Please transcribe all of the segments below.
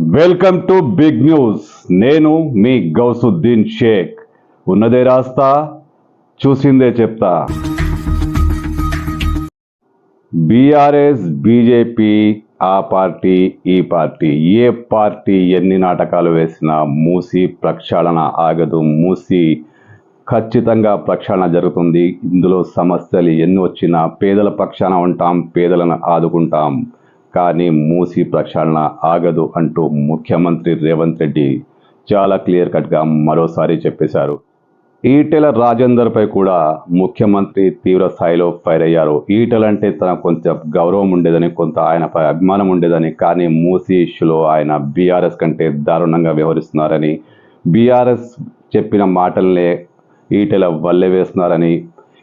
Welcome to big news. నేను మీ గౌసుద్దీన్ షేక్. ఉన్నదే రాస్తా చూసిందే చెప్తా. బీఆర్ఎస్ బీజేపీ ఆ పార్టీ ఈ పార్టీ ఏ పార్టీ ఎన్ని నాటకాలు వేసినా మూసి ప్రక్షాళన ఆగదు. మూసి ఖచ్చితంగా ప్రక్షాళన జరుగుతుంది. ఇందులో సమస్యలు ఎన్ని వచ్చినా పేదల పక్షాన ఉంటాం పేదలను ఆదుకుంటాం. కానీ మూసి ప్రక్షాళన ఆగదు అంటూ ముఖ్యమంత్రి రేవంత్ రెడ్డి చాలా క్లియర్ కట్గా మరోసారి చెప్పేశారు. ఈటెల రాజేందర్పై కూడా ముఖ్యమంత్రి తీవ్ర స్థాయిలో ఫైర్ అయ్యారు. ఈటెల అంటే తన కొంచెం గౌరవం ఉండేదని కొంత ఆయనపై అభిమానం ఉండేదని కానీ మూసి ఇష్యూలో ఆయన బీఆర్ఎస్ కంటే దారుణంగా వ్యవహరిస్తున్నారని బీఆర్ఎస్ చెప్పిన మాటలనే ఈటెల వల్లె వేస్తున్నారని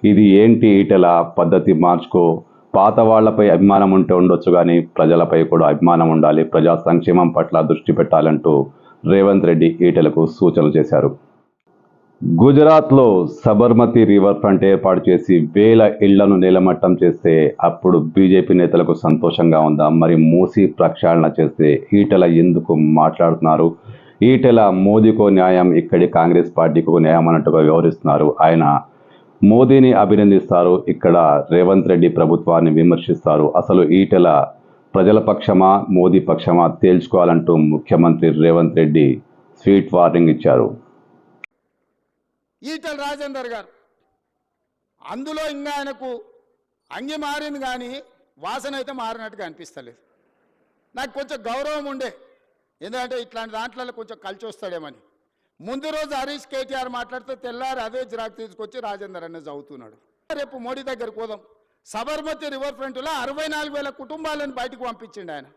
ఇది ఏంటి ఈటెల పద్ధతి మార్చుకో పాత వాళ్ళపై అభిమానం ఉంటే ఉండొచ్చు కానీ ప్రజలపై కూడా అభిమానం ఉండాలి. ప్రజా సంక్షేమం పట్ల దృష్టి పెట్టాలంటూ రేవంత్ రెడ్డి ఈటెలకు సూచనలు చేశారు. గుజరాత్లో సబర్మతి రివర్ ఫ్రంట్ ఏర్పాటు చేసి వేల ఇళ్ళను నీలమట్టం చేస్తే అప్పుడు బీజేపీ నేతలకు సంతోషంగా ఉందా? మరి మూసి ప్రక్షాళన చేస్తే ఈటెల ఎందుకు మాట్లాడుతున్నారు? ఈటెల మోదీకో న్యాయం ఇక్కడి కాంగ్రెస్ పార్టీకు న్యాయం అన్నట్టుగా వ్యవహరిస్తున్నారు ఆయన. మోదీని అభినందిస్తారు. ఇక్కడ రేవంత్ రెడ్డి ప్రభుత్వాన్ని విమర్శిస్తారు. అసలు ఈటెల ప్రజల పక్షమా మోదీ పక్షమా తేల్చుకోవాలంటూ ముఖ్యమంత్రి రేవంత్ రెడ్డి స్వీట్ వార్నింగ్ ఇచ్చారు. ఈటల రాజేందర్ గారు అందులో ఇంకా ఆయనకు అంగి మారింది కానీ వాసన అయితే మారినట్టుగా అనిపిస్తలేదు. నాకు కొంచెం గౌరవం ఉండే. ఎందుకంటే ఇట్లాంటి దాంట్లో కొంచెం కలిసి వస్తాడేమని. ముందు రోజు హరీష్ కేటీఆర్ మాట్లాడితే తెల్లారి అదే జిరాక్ తీసుకొచ్చి రాజేందర్ అన్న చదువుతున్నాడు. రేపు మోడీ దగ్గరికి పోదాం. సబర్మతి రివర్ ఫ్రంట్లో అరవై నాలుగు వేల కుటుంబాలను బయటకు పంపించిండు ఆయన.